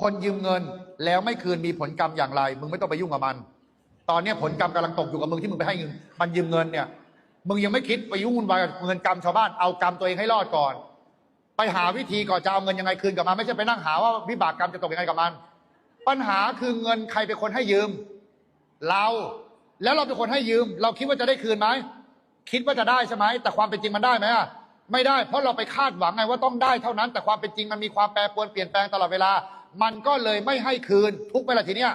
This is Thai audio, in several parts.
คนยืมเงินแล้วไม่คืนมีผลกรรมอย่างไร มึงไม่ต้องไปยุ่งกับมัน ตอนนี้ผลกรรมกำลังตกอยู่กับมึงที่มึงไปให้เงินมันยืมเงินเนี่ย มึงยังไม่คิดไปยุ่งวุ่นวายกับเงินกรรมชาวบ้านเอากรรมตัวเองให้รอดก่อน ไปหาวิธีก่อนจะเอาเงินยังไงคืนกลับมาไม่ใช่ไปนั่งหาว่าวิบากกรรมจะตกยังไงกับมัน ปัญหาคือเงินใครเป็นคนให้ยืม เรา แล้วเราเป็นคนให้ยืม เราคิดว่าจะได้คืนไหมคิดว่าจะได้ใช่ไหมแต่ความเป็นจริงมันได้ไหมอะไม่ได้เพราะเราไปคาดหวังไงว่าต้องได้เท่านั้น แต่ความเป็นจริงมันมีความแปรปรวนเปลี่ยนแปลงตลอดเวลา มันก็เลยไม่ให้คืน ทุกไปละทีเนี้ย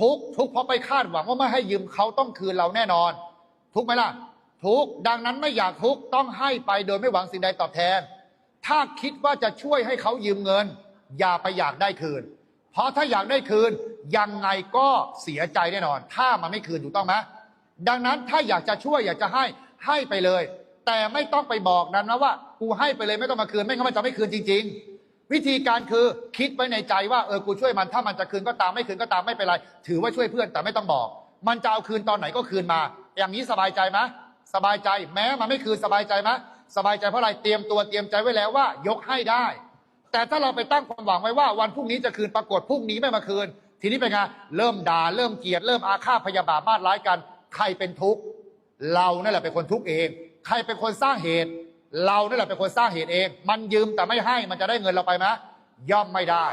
ทุกทุกเพราะไปคาดหวังว่าไม่ให้ยืมเขาต้องคืนเราแน่นอน ทุกไหมล่ะ ทุกดังนั้นไม่อยากทุกต้องให้ไปโดยไม่หวังสิ่งใดตอบแทน ถ้าคิดว่าจะช่วยให้เขายืมเงิน อย่าไปอยากได้คืน เพราะถ้าอยากได้คืนยังไงก็เสียใจแน่นอน ถ้ามันไม่คืนถูกต้องไหมดังนั้นถ้าอยากจะช่วยอยากจะให้ให้ไปเลย แต่ไม่ต้องไปบอกนั้นนะว่า กูให้ไปเลยไม่ต้องมาคืนไม่งั้นมันจะไม่คืนจริง ๆ วิธีการคือคิดไว้ในใจว่าเออกูช่วยมันถ้ามันจะคืนก็ตามไม่คืนก็ตามไม่เป็นไร ถือว่าช่วยเพื่อนแต่ไม่ต้องบอก มันจะเอาคืนตอนไหนก็คืนมา อย่างนี้สบายใจไหมสบายใจแม้มันไม่คืนสบายใจไหมสบายใจเพราะอะไรเตรียมตัวเตรียมใจไว้แล้วว่ายกให้ได้ แต่ถ้าเราไปตั้งความหวังไว้ว่า วันพรุ่งนี้จะคืนปรากฏพรุ่งนี้ไม่มาคืน ทีนี้เป็นไงเริ่มด่าเริ่มเกลียดเริ่มอาฆาตพยาบาทมาดร้ายกัน ใครเป็นทุกข์เรานั่นแหละเป็นคนทุกข์เอง ใครเป็นคนสร้างเหตุ เรานี่แหละเป็นคนสร้างเหตุเอง มันยืมแต่ไม่ให้มันจะได้เงินเราไปไหมย่อมไม่ได้